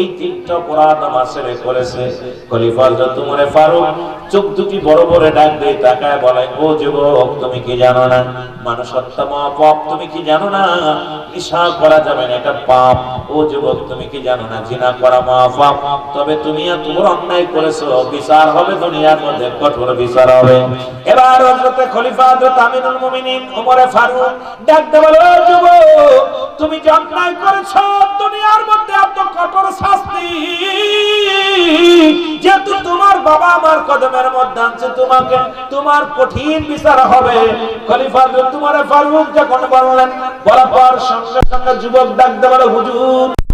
এই তিনটা অপরাধ আমার ছেলে করেছে। খলিফা তোমারে ফারুক, চোখ দুটি বড় বড় ডাক দিয়ে তাকায় বলে, ও যুবক, তুমি কি জানো না? মানুষ হত্যা মহাপাপ, তুমি কি জানো না? নিশা করা যাবে না, এটা পাপ। ও যুবক, তুমি কি জানো না? জিনা করা মহাপাপ। তবে তুমি তোমার অন্যায় করেছ, বিচার হবে দুনিয়ার মধ্যে, কঠোর বিচার হবে। এবার হযরতে খলিফা হযরত আমিনুল মুমিনিন, ওমরে ফারুক বলে, ও যুবক, তুমি যে অন্যায় করেছ, দুনিয়ার মধ্যে এত কঠোর শাস্তি। যেহেতু তোমার বাবা আমার কদমের মধ্যে আনছে তোমাকে তোমার কঠিন বিচার হবে। খলিফা তোমার ফারুক যখন বললেন, বলার সঙ্গে সঙ্গে যুবক ডাকতে পারে হুজুর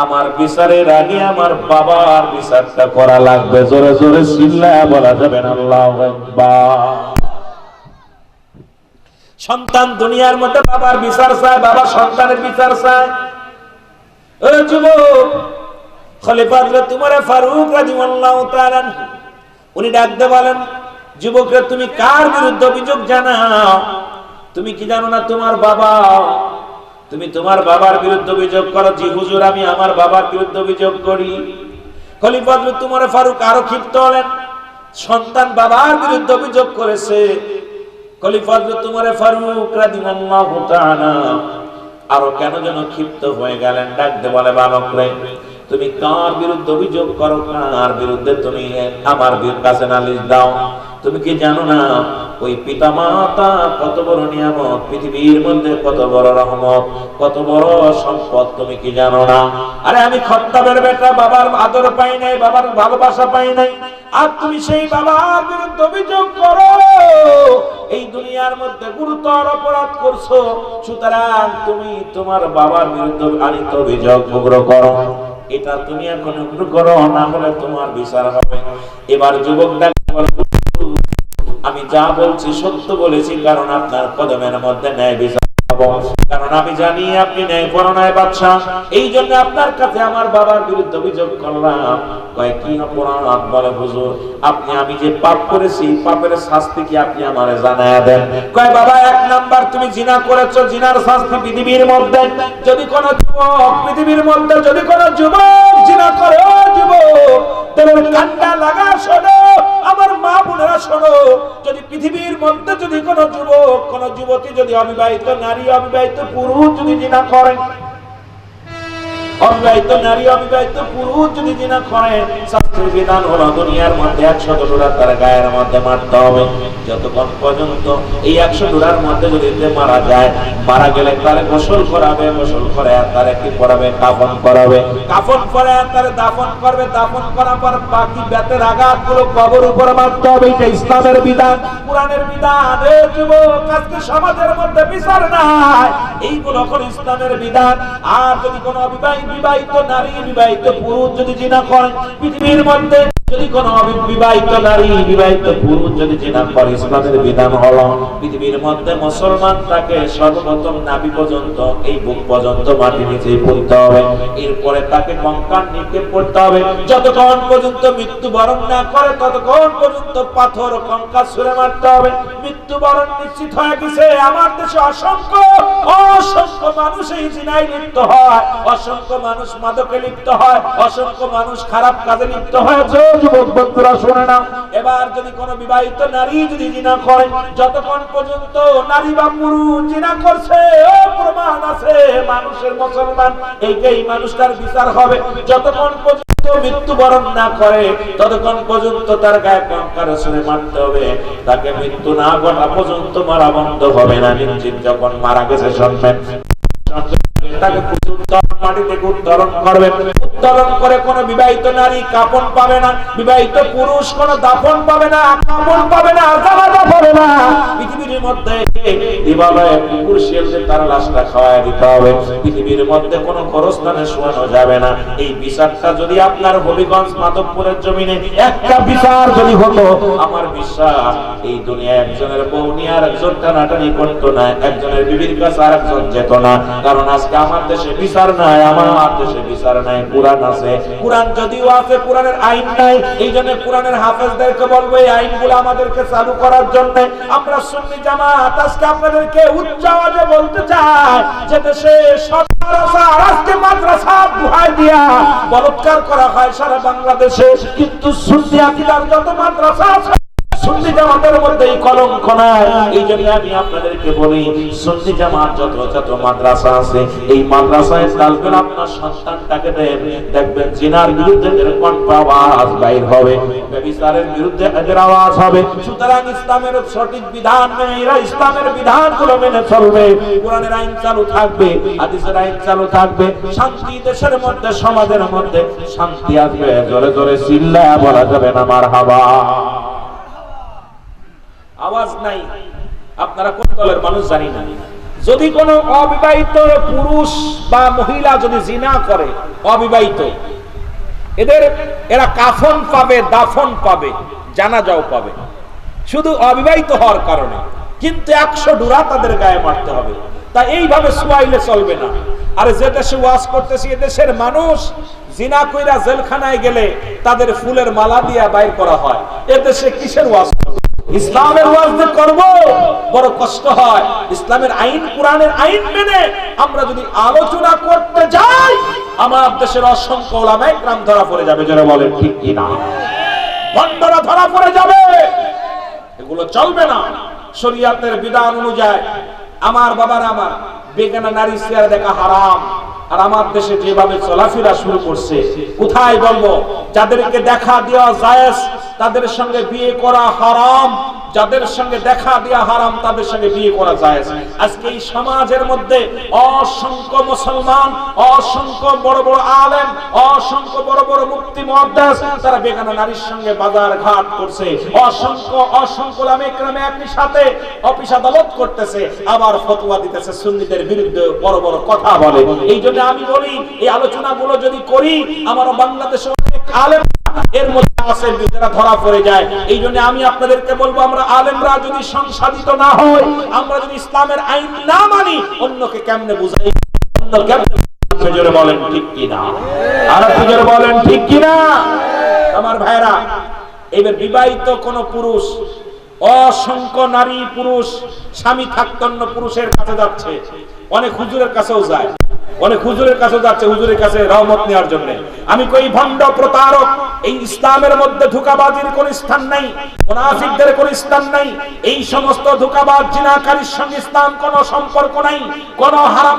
আমার বিচারের আগে আমার বাবার বিচারটা করা লাগবে। জোরে জোরে চিল্লা বলা যাবে না। আল্লাহু সন্তান দুনিয়ার মধ্যে বাবার বিচার চায়, বাবা সন্তানের বিচার চায়। যুবক হযরত ফারুক উনি ডাকতে বলেন, যুবকরা, তুমি কার বিরুদ্ধে অভিযোগ জানাও? তুমি কি জানো না তোমার বাবা তুমি তোমার বাবার বিরুদ্ধে অভিযোগ করো, জি হুজুর, আমি আমার বাবার বিরুদ্ধে অভিযোগ করি। খলিফা হযরত উমর ফারুক আরও ক্ষিপ্ত হলেন। সন্তান বাবার বিরুদ্ধে অভিযোগ করেছে। খলিফা হযরত উমর ফারুক রাদিয়াল্লাহু তাআলা আরও কেন যেন ক্ষিপ্ত হয়ে গেলেন ডাকতে বলে বালক রে। তুমি কার বিরুদ্ধে অভিযোগ করো, কার বিরুদ্ধে তুমি আমার কাছে নালিশ দাও। তুমি কি জানো না ওই পিতা মাতা কত বড় নিয়ামত পৃথিবীর মধ্যে কত বড় রহমত কত বড় সম্পদ তুমি কি জানো না? আরে আমি খত্তাবের বেটা বাবার আদর পাই নাই বাবার ভালোবাসা পাই নাই। আর তুমি সেই বাবার বিরুদ্ধে অভিযোগ করো এই দুনিয়ার মধ্যে গুরুতর অপরাধ করছ সুতরাং তুমি তোমার বাবার বিরুদ্ধে আনিত অভিযোগ উগ্র করো। এটা তুমি এখন উগ্র করো না হলে তোমার বিচার হবে। এবার যুবক বলে, আমি যা বলছি সত্য বলেছি, কারণ আপনার কদমের মধ্যে ন্যায় বিচার কারণ আমি জানি আপনি ন্যায় পরনায় বাচ্চা এই জন্য আপনার কাছে আমার বাবার বিরুদ্ধে অভিযোগ করলাম। বলে আপনি, আমি যে পাপ করেছি, পাপের শাস্তি কি আপনি আমার জানায় দেন? কয়, বাবা, এক নাম্বার তুমি জিনা করেছ, জিনার শাস্তি পৃথিবীর মধ্যে। যদি কোন যুবক, পৃথিবীর মধ্যে যদি কোন যুবক জিনা করে যুবক, তোমার কান্না লাগা শোনো, আমার মা বোনেরা শোনো। যদি পৃথিবীর মধ্যে যদি কোন যুবক, কোন যুবতী যদি অবিবাহিত, নারী অবিবাহিত, পুরুষ যদি জিনা করেন অবিবাহিত নারী, অবিবাহিত পুরুষ যদি জিনা করে শাস্ত্রের বিধান হলো দুনিয়ার মধ্যে একশো ডোরা তার গায়ের মধ্যে মারতে হবে। যতক্ষণ পর্যন্ত এই একশো ডোরার মধ্যে যদি মারা যায়, মারা গেলে তারে গোসল করাবে, গোসল করে আর তারে কি করাবে কাফন করাবে। কাফন করে আর তারে দাফন করবে। দাফন করার পর বাকি বেতের আঘাতগুলো কবর উপরে মারতে হবে। এটা ইসলামের বিধান, কোরআনের বিধান। এ যুবক, আজকে সমাজের মধ্যে বিচার নাই। এইগুলো হলো ইসলামের বিধান। আর যদি কোনো অবিবাহিত বিবাহিত নারী, বিবাহিত পুরুষ যদি জিনা করে, পৃথিবীর মধ্যে যদি কোনো বিবাহিত নারী, বিবাহিত পুরুষ যদি জিনা করে, ইসলামের বিধান হলো পৃথিবীর মধ্যে মুসলমান তাকে সর্বপ্রথম নাভি পর্যন্ত, এই বুক পর্যন্ত মাটি নিচে পড়তে হবে। এরপরে তাকে কঙ্কাল নিক্ষেপ করতে হবে। যতক্ষণ পর্যন্ত মৃত্যুবরণ না করে, ততক্ষণ পর্যন্ত পাথর কঙ্কাল ছুঁড়ে মারতে হবে। মৃত্যুবরণ নিশ্চিত হয়ে গেছে। আমার দেশে অসংখ্য অসংখ্য মানুষ এই জিনায় লিপ্ত হয় অসংখ্য মানুষ মাদকে লিপ্ত হয় অসংখ্য মানুষ খারাপ কাজে লিপ্ত হয়েছে যুবক বন্ধুরা শুনে না। এবার যদি কোনো বিবাহিত নারী যদি জিনা করে যতক্ষণ পর্যন্ত নারী বা পুরুষ জিনা করছে ও প্রমাণ আছে মানুষের মুসলমান এইটাই মানুষটার বিচার হবে। যতক্ষণ পর্যন্ত মৃত্যুবরণ না করে ততক্ষণ পর্যন্ত তার গায়ে কঙ্কার শুনে মারতে হবে। তাকে মৃত্যু না ঘটা পর্যন্ত মারা বন্ধ হবে না। নিশ্চিত যখন মারা গেছে শুনবেন। not তাকে খুঁজে উত্তোলন মাটি থেকে করবেন উত্তোলন করে কোন বিবাহিত নারী কাপন পাবে না, বিবাহিত পুরুষ কোন পাবে না, কাপন পাবে হবিগঞ্জ মাধবপুরের জমিনে একটা বিচার যদি হতো, আমার বিশ্বাস এই দুনিয়া একজনের আর একজন করতো না, একজনের বিবির কাছে আর একজন যেত না। কারণ আজকে আমার দেশে বিচার নাই, আমার দেশে বিচার নাই, কোরআন আছে। কোরআন যদিও আছে, কোরআনের আইন নাই, এই জন্য কোরআনের হাফেজদেরকে বলব, এই আইনগুলো আমাদেরকে চালু করার জন্য আমরা সুন্নি জামাত আজকে আপনাদেরকে উচ্চ আওয়াজে বলতে চাই যে দেশে আজকে বলৎকার করা হয় সারা বাংলাদেশে, কিন্তু সুন্নি আকিদার যত মাদ্রাসা সুন্নি জামাতের মধ্যে এই কলঙ্ক নাই। এই জন্য আমি আপনাদেরকে বলি, সুন্নি জামাত যত যত মাদ্রাসা আছে। এই মাদ্রাসায় তালবেন আপনার সন্তানটাকে দেন। দেখবেন জিনার বিরুদ্ধে কণ্ঠ আওয়াজ বাইর হবে ব্যভিচারের বিরুদ্ধে এদের আওয়াজ হবে। সুতরাং ইসলামের সঠিক বিধান মেনে এরা ইসলামের বিধানগুলো মেনে চলবে। কোরআনের আইন চালু থাকবে, হাদিসের আইন চালু থাকবে। শান্তি দেশের মধ্যে, সমাজের মধ্যে শান্তি আসবে। জোরে জোরে চিল্লা বলা যাবে না মার হাবা আওয়াজ নাই। আপনারা কোন দলের মানুষ জানি না। যদি কোন অবিবাহিত পুরুষ বা মহিলা যদি জিনা করে, অবিবাহিত, এদের, এরা কাফন পাবে, দাফন পাবে, জানাজাও পাবে। শুধু অবিবাহিত হওয়ার কারণে। কিন্তু একশো ডুরা তাদের গায়ে মারতে হবে। তা এইভাবে সুয়াইলে চলবে না। আর যে দেশে ওয়াজ করতেছি এদেশের মানুষ জিনা কইরা জেলখানায় গেলে তাদের ফুলের মালা দিয়া বাইর করা হয়। এদেশে কিসের ওয়াজ করবে? ইসলামের ওয়াজ করব, বড় কষ্ট হয়। ইসলামের আইন, কোরআনের আইন মেনে আমরা যদি আলোচনা করতে যাই, আমার দেশের অসংখ্য ওলামায়ে ক্রাম ধরা পড়ে যাবে যারা বলেন, ঠিক কি না? ভণ্ডরা ধরা পড়ে যাবে। এগুলো চলবে না। শরীয়তের বিধান অনুযায়ী, আমার বাবার আমার বেগানা নারী চেয়ার দেখা হারাম। আর আমার দেশে যেভাবে চলাফেরা শুরু করছে, কোথায় বলব? যাদেরকে দেখা দেওয়া জায়েজ, তাদের সঙ্গে বিয়ে করা হারাম। যাদের সঙ্গে দেখা দেওয়া হারাম, তাদের সঙ্গে বিয়ে করা যায় আজকে এই সমাজের মধ্যে অসংখ্য মুসলমান, অসংখ্য বড় বড় আলেম, অসংখ্য বড় বড় মুক্তি মহাদ্দাস, তারা বেগানা নারীর সঙ্গে বাজার ঘাট করছে। অসংখ্য অসংখ্য লামিক্রমে একই সাথে অফিস আদালত করতেছে, আবার ফতোয়া দিতেছে, সুন্নিদের বিরুদ্ধে বড় বড় কথা বলে। এই জন্য আমি বলি, এই আলোচনাগুলো যদি করি, আমার বাংলাদেশে অনেক আলেম এর মধ্যে ধরা পড়ে যায়। এই জন্য আমি আপনাদেরকে বলব, আমরা আলেমরা যদি সংসাধিত না হয় আমরা যদি ইসলামের আইন না মানি, অন্যকে কেমনে বুঝাই? অন্য কেমনে বলেন, ঠিক কিনা? আর বলেন, ঠিক কিনা? আমার ভাইরা এবার বিবাহিত কোন পুরুষ, অসংখ্য নারী পুরুষ, স্বামী থাকতন্য পুরুষের কাছে যাচ্ছে। অনেক হুজুরের কাছেও যায়। অনেক হুজুরের কাছে যাচ্ছে, হুজুরের কাছে রহমত নেওয়ার জন্য। আমি কই, ভণ্ড প্রতারক, এই ইসলামের মধ্যে ধোকাবাজির কোন স্থান নাই, মুনাফিকদের কোন স্থান নাই, এই সমস্ত ধোকাবাজ, জিনাকারীর সঙ্গে ইসলাম কোন সম্পর্ক নাই, কোন হারাম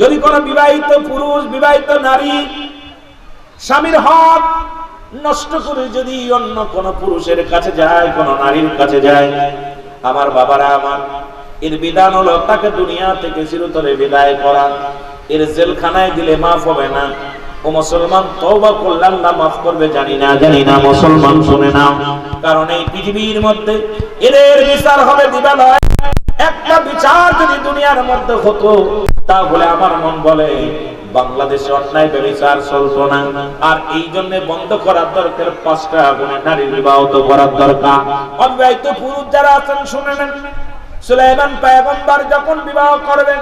যদি কোন বিবাহিত পুরুষ, বিবাহিত নারী স্বামীর হক নষ্ট করে যদি অন্য কোন পুরুষের কাছে যায়, কোন নারীর কাছে যায়, আমার বাবারা আমার, এর বিধান হলো তাকে দুনিয়া থেকে চিরতরে বিদায় করা। এর জেলখানায় দিলে মাফ হবে না। ও মুসলমান, তওবা করলে না, মাফ করবে, জানি না জানি না, মুসলমান শুনে নাও। কারণ এই পৃথিবীর মধ্যে এদের বিচার হবে দিবালয় একটা বিচার যদি দুনিয়ার মধ্যে হতো, তাহলে আমার মন বলে, বাংলাদেশে অন্যায় ব্যবচার চলতো না। আর এই জন্য বন্ধ করার দরকার, পাঁচটা গুণে নারী বিবাহ তো করার দরকার। অবিবাহিত পুরুষ যারা আছেন, শুনে নেন। সুলাইমান পায়গম্বর যখন বিবাহ করবেন,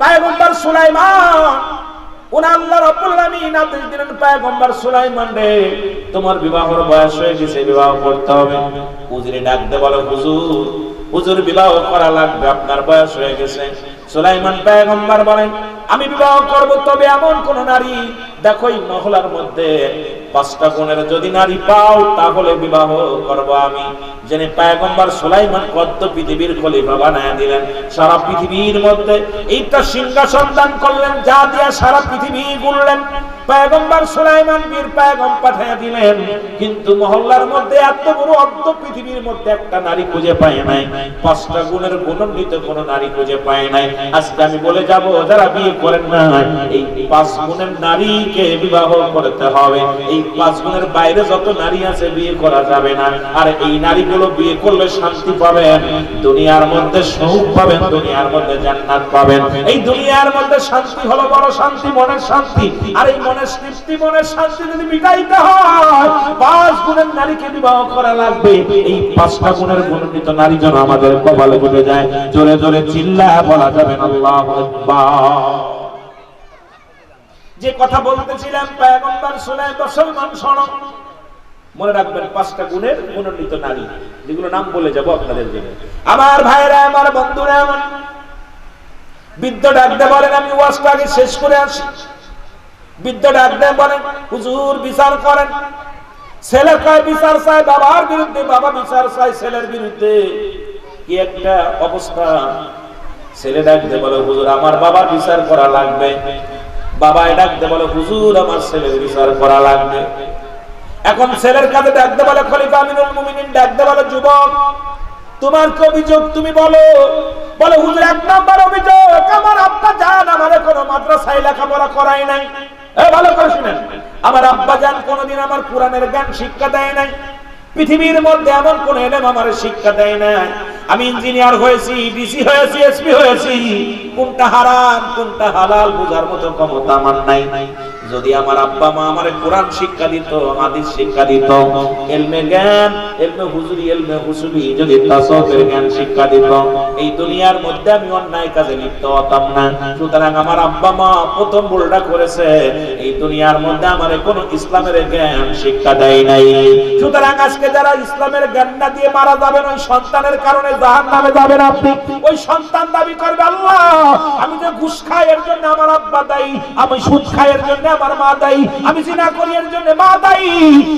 পায়গম্বর সুলাইমান তোমার বিবাহের বয়স হয়ে গেছে, বিবাহ করতে হবে। ডাকতে বলে, হুজুর হুজুর বিবাহ করা লাগবে, আপনার বয়স হয়ে গেছে। সুলাইমান পয়গম্বর বলেন, আমি বিবাহ করব, তবে এমন কোন নারী, দেখো এই মহলার মধ্যে পাঁচটা গুণের যদি নারী পাও, তাহলে বিবাহ করব আমি। জেনে পয়গম্বর সুলাইমান কত পৃথিবীর খলিফা বানায় দিলেন। সারা পৃথিবীর মধ্যে এইটা সিংহাসন দান করলেন, যা দিয়া সারা পৃথিবী ঘুরলেন পয়গম্বর সুলাইমান বীর পয়গম পাঠিয়ে দিলেন। কিন্তু মহল্লার মধ্যে এত বড় অর্ধ পৃথিবীর মধ্যে একটা নারী খুঁজে পায় নাই। পাঁচটা গুণের গুণান্বিত কোন নারী খুঁজে পায় নাই। আজকে আমি বলে যাব, যারা বিয়ে করেন না, এই পাঁচ গুণের নারীকে বিবাহ করতে হবে। এই পাঁচ গুণের বাইরে যত নারী আছে, বিয়ে করা যাবে না। আর এই নারীগুলো বিয়ে করলে শান্তি পাবেন। দুনিয়ার মধ্যে সুখ পাবেন, দুনিয়ার মধ্যে জান্নাত পাবেন। এই দুনিয়ার মধ্যে শান্তি হলো বড় শান্তি, মনের শান্তি। আর এই পাঁচটা নারী আমাদের কপালে ঘটে যায়। জোরে জোরে চিল্লা বলা যাবে যে কথা বলতেছিলাম শুনে মনে রাখবেন, পাঁচটা গুণের নারী যেগুলো নাম বলে যাব আপনাদের জন্য। আমার ভাইরা, আমার বন্ধুরা, আমার বৃদ্ধ ডাকতে বলেন, আমি ওয়াজটা আগে শেষ করে আসি। বৃদ্ধ ডাকতে বলেন, হুজুর, বিচার করেন। ছেলের কয়, বিচার চায় বাবার বিরুদ্ধে? বাবা, বিচার চায় ছেলের বিরুদ্ধে। কি একটা অবস্থা? ছেলে ডাকতে বলে, হুজুর, আমার বাবার বিচার করা লাগবে। বাবা ডাকতে বলে, হুজুর, আমার ছেলের বিচার করা লাগবে। এখন ছেলের কাছে ডাকতে বলে, খলিফা আমিনুল মুমিনিন ডাকতে বলে, যুবক, তোমার কি অভিযোগ তুমি বলো? বলে, হুজুর, এক নাম্বার অভিযোগ, আমার আব্বা জান আমারে কোনো মাদ্রাসায় লেখাপড়া করাই নাই। ভালো করে শুনেন। আমার আব্বা যান কোনোদিন আমার কোরআনের জ্ঞান শিক্ষা দেয় নাই। পৃথিবীর মধ্যে এমন কোন এলেম আমার শিক্ষা দেয় না আমি ইঞ্জিনিয়ার হয়েছি, ডিসি হয়েছি, এসপি হয়েছি। কোনটা হারাম, কোনটা হালাল বোঝার মতো ক্ষমতা আমার নাই নাই। যদি আমার আব্বা মা আমার কোরআন শিক্ষা দিত, হাদিস শিক্ষা দিত, এলমে জ্ঞান, এলমে হুজুরি, এলমে হুসুবি, যদি তাসাউফের জ্ঞান শিক্ষা দিত, এই দুনিয়ার মধ্যে আমি অন্যায় কাজে লিপ্ত হতাম না। সুতরাং আমার আব্বা মা প্রথম ভুলটা করেছে, এই দুনিয়ার মধ্যে আমার কোনো ইসলামের জ্ঞান শিক্ষা দেয় নাই। সুতরাং আজকে যারা ইসলামের জ্ঞান না দিয়ে মারা যাবেন, ওই সন্তানের কারণে জাহান নামে যাবেন আপনি। ওই সন্তান দাবি করবে, আল্লাহ, আমি যে ঘুষ খাই, এর জন্য আমার আব্বা দায়ী, আমি সুদ খাই, এর জন্য আমার মা দায়ী। আমি জিনা করি এর জন্য মা দায়ী।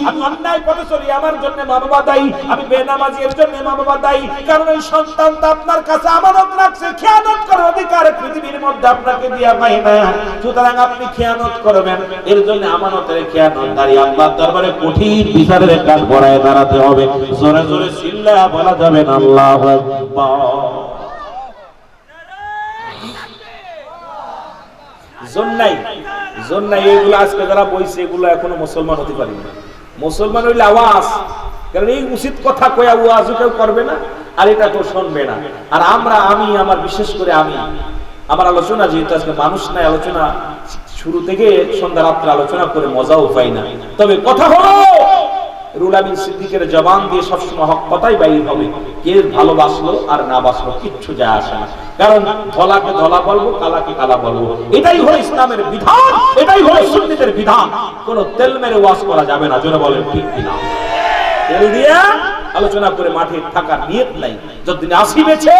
আমি অন্যায় পথে চলি, আমার জন্য মা বাবা দায়ী। আমি বেনামাজি এর জন্য মা বাবা দায়ী। কারণ ওই সন্তান তো আপনার কাছে আমানত রাখছে। খেয়ানত করার অধিকার পৃথিবীর মধ্যে আপনাকে দিয়া পাই না। সুতরাং আপনি খেয়ানত করবেন। এর জন্য আমানতের খেয়ানত। দাঁড়িয়ে আল্লাহর দরবারে কঠিন বিচারের কাজ বড়ায় দাঁড়াতে হবে। জোরে জোরে চিল্লা বলা যাবে না, আল্লাহু আকবার। জন্নাই জন্নাই এইগুলো আজকে যারা বইছে, এগুলো এখনও মুসলমান হতে পারেনি মুসলমান হইলে আওয়াজ। কারণ এই উচিত কথা কয়া ওয়াজও কেউ করবে না, আর এটা কেউ শুনবে না। আর আমরা, আমি, আমার বিশেষ করে আমি, আমার আলোচনা যেহেতু আজকে মানুষ নাই, আলোচনা শুরু থেকে সন্ধ্যা রাত্রে আলোচনা করে মজাও পাই না। তবে কথা হলো সিদ্দিকের জবান দিয়ে সবসময় হক কথাই বাইর হবে। কে ভালোবাসলো আর না বাসলো কিচ্ছু যায় আসে না। কারণ ধলাকে ধলা বলব, কালাকে কালা বলব। এটাই হলো ইসলামের বিধান, এটাই হলো বিধান। কোন তেল মেরে করা যাবে না, জোরে বলেন, ঠিক কিনা? আলোচনা করে মাঠে থাকার নিয়ত নাই। যতদিন আসিবেছে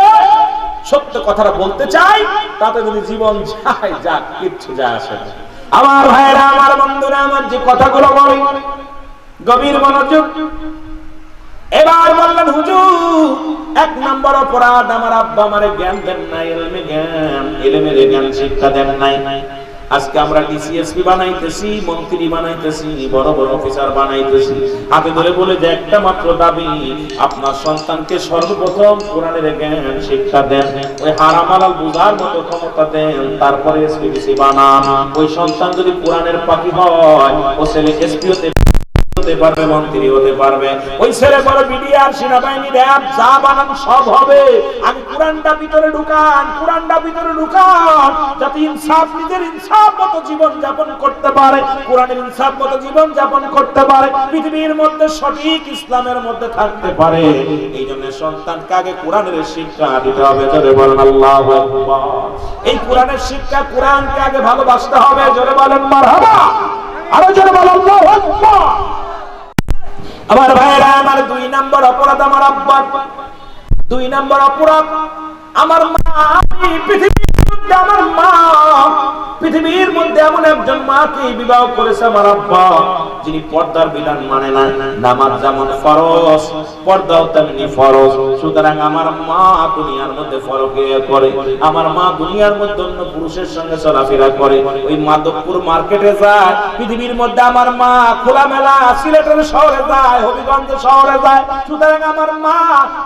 সত্য কথাটা বলতে চাই, তাতে যদি জীবন যায় যাক কিচ্ছু যায় আসে আমার ভাইরা আমার বন্ধুরা, আমার যে কথাগুলো বলে গভীর মনোযোগ। এবার বললেন, হুজুর, এক নম্বর অপরাধ আমার আব্বা আমারে জ্ঞান দেন নাই, এলমে জ্ঞান, এলেমের জ্ঞান শিক্ষা দেন নাই। আজকে আমরা ডিসিএসপি বানাইতেছি, মন্ত্রী বানাইতেছি, বড় বড় অফিসার বানাইতেছি। হাতে ধরে বলে যে একটা মাত্র দাবি, আপনার সন্তানকে সর্বপ্রথম কোরআনের জ্ঞান শিক্ষা দেন। ওই হারাম হালাল বুঝার মতো ক্ষমতা দেন, তারপরে এসপিডিসি বানান। ওই সন্তান যদি কোরআনের পাখি হয়, ও ছেলে এসপি হতে পারবে, মন্ত্রী হতে পারবে। ওই ছেলে বড় বিডিআর সেনাবাহিনী র্যাব, যা বানান সব হবে। আমি কোরআনটা ভিতরে ঢুকান, কোরআনটা ভিতরে ঢুকান, যাতে ইনসাফ, নিজের ইনসাফ মতো জীবন যাপন করতে পারে, কোরআনের ইনসাফ মতো জীবন যাপন করতে পারে, পৃথিবীর মধ্যে সঠিক ইসলামের মধ্যে থাকতে পারে। এই জন্য সন্তানকে আগে কোরআনের শিক্ষা দিতে হবে, জোরে বলেন আল্লাহু এই কোরআনের শিক্ষা কোরআনকে আগে ভালোবাসতে হবে, জোরে বলেন মারহাবা। আরও জোরে বলেন আল্লাহু আকবার। আমার ভাইরা আমার দুই নম্বর অপরাধ আমার আব্বার। দুই নম্বর অপরাধ, আমার মা আমি পৃথিবীর আমার মা পৃথিবীর মধ্যে এমন একজন মাকে বিবাহ করেছে, আমার আব্বা, যিনি পর্দার বিধান মানে না, নামাজ যেমন ফরজ, পর্দাও তেমনি ফরজ। সুতরাং আমার মা দুনিয়ার মধ্যে ফরক করে, আমার মা দুনিয়ার মধ্যে অন্য পুরুষের সঙ্গে চলাফেরা করে। ওই মাধবপুর মার্কেটে যায়, পৃথিবীর মধ্যে আমার মা খোলামেলা সিলেটের শহরে যায় হবিগঞ্জ শহরে যায়। সুতরাং আমার মা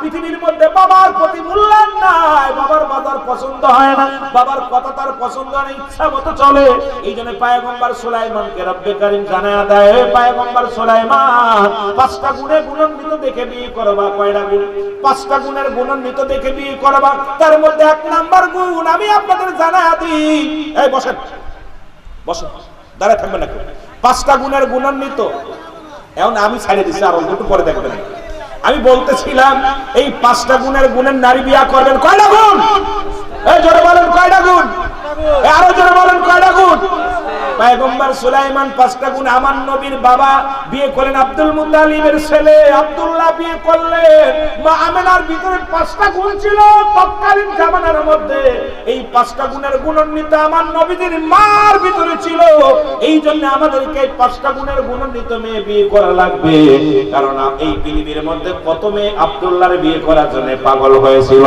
পৃথিবীর মধ্যে বাবার প্রতি মূল্যায়ন নাই, বাবার বাজার পছন্দ হয় না, বাবার কথা তার পছন্দ হয় না ইচ্ছা মতো চলে। এই জন্য পায়গম্বর সুলাইমানকে রব্বে কারিম জানায় দেয় পায়গম্বর সুলাইমান, পাঁচটা গুণে গুণান্বিত দেখে বিয়ে করবা কয়টা গুণ? পাঁচটা গুণের গুণান্বিত দেখে বিয়ে করবা। তার মধ্যে এক নাম্বার গুণ আমি আপনাদের জানায় দিই। এই, বসেন। বসেন। দাঁড়ায় থাকবেন না পাঁচটা গুণের গুণান্বিত। এখন আমি ছাড়িয়ে দিচ্ছি আর একটু পরে দেখবেন। আমি বলতেছিলাম, এই পাঁচটা গুণের গুণের নারী বিয়া করবেন কয়টা গুণ? এই, জোরে বলেন, কয়টা গুণ? আরও জোরে বলেন। পয়গম্বর সুলাইমান পাঁচটা গুণ আমার নবীর বাবা বিয়ে করলেন আব্দুল মুতালিবের ছেলে। আব্দুল্লাহ বিয়ে করলেন। মা আমেনার ভিতরে পাঁচটা গুণ ছিল তৎকালীন জামানার মধ্যে। এই পাঁচটা গুণের গুণান্বিত আমার নবীদের মার ভিতরে ছিল। এই জন্য আমাদেরকে এই পাঁচটা গুণের গুণান্বিত মেয়ে বিয়ে করা লাগবে। কারণ এই পৃথিবীর মধ্যে কত মেয়ে আব্দুল্লাহর বিয়ে করার জন্য পাগল হয়েছিল।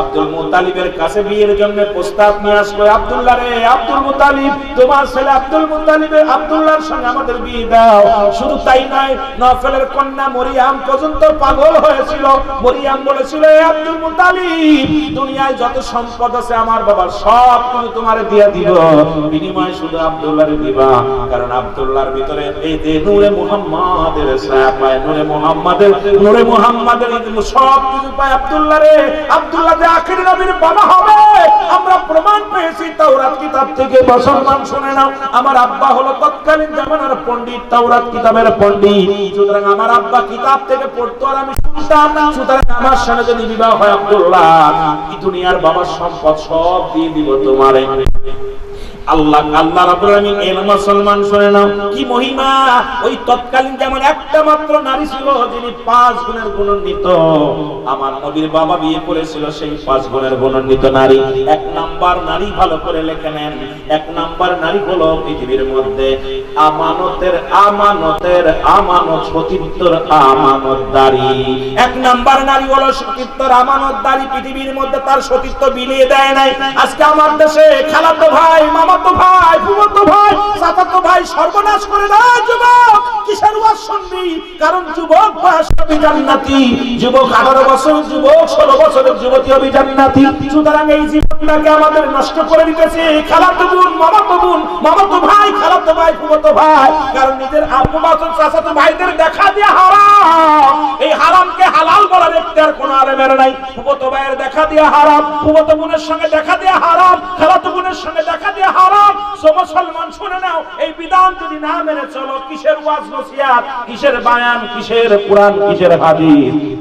আব্দুল মুতালিবের কাছে বিয়ের জন্য প্রস্তাব নিয়ে আসলো, আব্দুল্লাহ রে, আব্দুল মুতালিব, তোমার ছেলে আব্দুল মুতালিবের আব্দুল্লাহর সঙ্গে আমাদের বিয়ে দাও। শুধু তাই নয়, নফলের কন্যা মরিয়াম পর্যন্ত পাগল হয়েছিল। মরিয়াম বলেছিল, "এ আব্দুল মুতালিব দুনিয়ায় যত সম্পদ আছে আমার বাবার সব কিছু তোমার দিয়া দিব। বিনিময় শুধু আব্দুল্লাহর দিবা। কারণ আব্দুল্লাহর ভিতরে এই যে নূরে মুহাম্মাদের ছায়া নূরে মুহাম্মাদের নূরে মুহাম্মাদের সব কিছু পায় আব্দুল্লাহ রে আব্দুল্লাহ যে আখির নবীর বাবা হবে। আমরা প্রমাণ পেয়েছি, তাওরাত কিতাব থেকে মুসলমান শুনে নাও। আমার আব্বা হলো তৎকালীন জামানার পন্ডিত তাওরাত কিতাবের পন্ডিত সুতরাং আমার আব্বা কিতাব থেকে পড়তো আর আমি শুনতাম। সুতরাং আমার সাথে যদি বিবাহ হয় আব্দুল্লাহ দুনিয়ার বাবার সম্পদ সব দিয়ে দিব তোমারে। আল্লাহ আল্লাহ রাব্বুল আলামিন এর মুসলমান শুনে নাও। কি মহিমা? ওই তৎকালীন যেমন একটা মাত্র নারী ছিল, যিনি পাঁচ গুণের গুণান্বিত। আমার নবীর বাবা বিয়ে করেছিল সেই পাঁচ গুণের গুণান্বিত নারী। এক নাম্বার নারী ভালো করে লেখে নেন। এক নাম্বার নারী হলো পৃথিবীর মধ্যে আমানতের আমানতের আমানত, সতীত্বর আমানতদারি। এক নাম্বার নারী হলো সতীত্বর আমানতদারি। পৃথিবীর মধ্যে তার সতীত্ব বিলিয়ে দেয় নাই। আজকে আমার দেশে খালাতো ভাই মামাতো ভাই ফুমাতো ভাই চাচাতো ভাই সর্বনাশ করে দেয় যুবক। কিসের আমাদের নষ্ট করে দিতেছে খালাতো বোন মামাতো বোন মামাতো ভাই খালাতো ভাই ফুমাতো ভাই। কারণ নিজের আব্বু বাসন চাচাতো ভাইদের দেখা দিয়ে হারাম। এই হারামকে হালাল বলার এখতিয়ার কোনো আলেমের নাই। ফুমাতো ভাইয়ের দেখা দিয়ে হারাম ফুমাতো বোনের সঙ্গে দেখা দিয়ে হারাম খালাতো বোনের সঙ্গে দেখা দিয়ে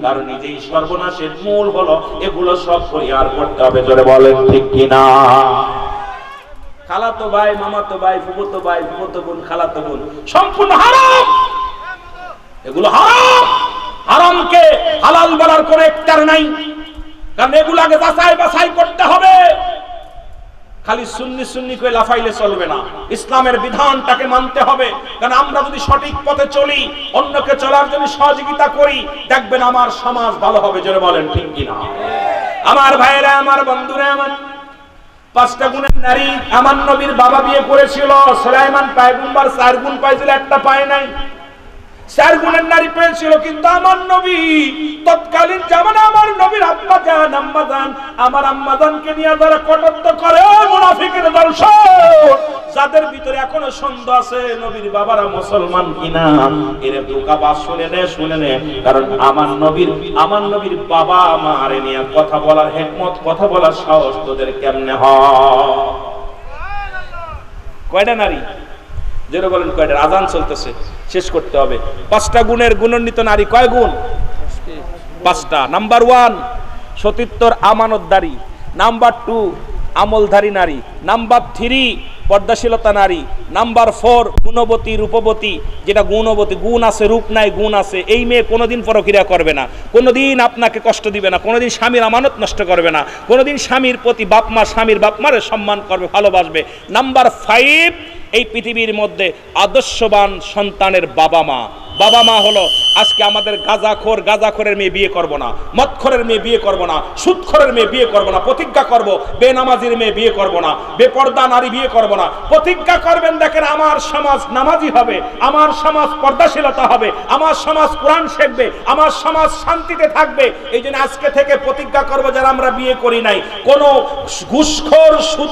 কারণ খালাতো ভাই, মামাতো ভাই, ফুফুতো ভাই, ফুফুতো বোন, খালাতো বোন, সম্পূর্ণ হারাম। এগুলো হারাম। হারামকে হালাল বলার কোনো একটার নাই। কারণ এগুলাকে যাচাই বাছাই করতে হবে। খালি সুন্নি সুন্নি করে লাফাইলে চলবে না। ইসলামের বিধানটাকে মানতে হবে। কারণ আমরা যদি সঠিক পথে চলি, অন্যকে চলার জন্য সহযোগিতা করি, দেখবেন আমার সমাজ ভালো হবে, জোরে বলেন, ঠিক কিনা? আমার ভাইয়েরা, আমার বন্ধুরা, আমার পাঁচটা গুণের নারী, আমার নবীর বাবা বিয়ে করেছিল, সুলাইমান পায়গুম্বার চার গুণ পাইছিল, একটা পায় নাই। চার গুণের নারী পেয়েছিল, কিন্তু আমার নবী তৎকালীন জামানা আমার নবীর আম্মা আম্মা আমার আম্মা নিয়ে কটত্ব করে মুনাফিকের যাদের ভিতরে এখনও সন্দেহ আছে, নবীর বাবারা মুসলমান কিনা, এর শুনে নে শুনে নে, কারণ আমার নবীর আমার নবীর বাবা মারে নিয়ে কথা বলার হেকমত, কথা বলার সাহস তোদের কেমনে হয়? কয়টা নারী? যেটা বলেন কয়টা? আজান চলতেছে। শেষ করতে হবে। পাঁচটা গুণের গুণান্বিত নারী কয় গুণ? পাঁচটা। নাম্বার ওয়ান সতীত্বর আমানতদারি। নাম্বার টু আমলধারী নারী। নাম্বার থ্রি পর্দাশীলতা নারী। নাম্বার ফোর গুণবতী, রূপবতী। যেটা গুণবতী, গুণ আছে, রূপ নাই, গুণ আছে, এই মেয়ে কোনোদিন পরক্রিয়া করবে না। কোনোদিন আপনাকে কষ্ট দিবে না। কোনোদিন স্বামীর আমানত নষ্ট করবে না। কোনোদিন স্বামীর প্রতি বাপ মা, স্বামীর বাপ মারে সম্মান করবে, ভালোবাসবে। নাম্বার ফাইভ এই পৃথিবীর মধ্যে আদর্শবান সন্তানের বাবা মা। বাবা মা হলো, আজকে আমাদের গাজাখোর, গাজাখোরের মেয়ে বিয়ে করব না, মদখোরের মেয়ে বিয়ে করব না, সুদখোরের মেয়ে বিয়ে করব না, প্রতিজ্ঞা করব, বেনামাজির মেয়ে বিয়ে করব না, বেপর্দা নারী বিয়ে করব না। প্রতিজ্ঞা করবেন, দেখেন আমার সমাজ নামাজি হবে, আমার সমাজ পর্দাশীলতা হবে, আমার সমাজ কোরআন শিখবে, আমার সমাজ শান্তিতে থাকবে। এই আজকে থেকে প্রতিজ্ঞা করব, যারা আমরা বিয়ে করি নাই, কোনো ঘুষখোর, সুদ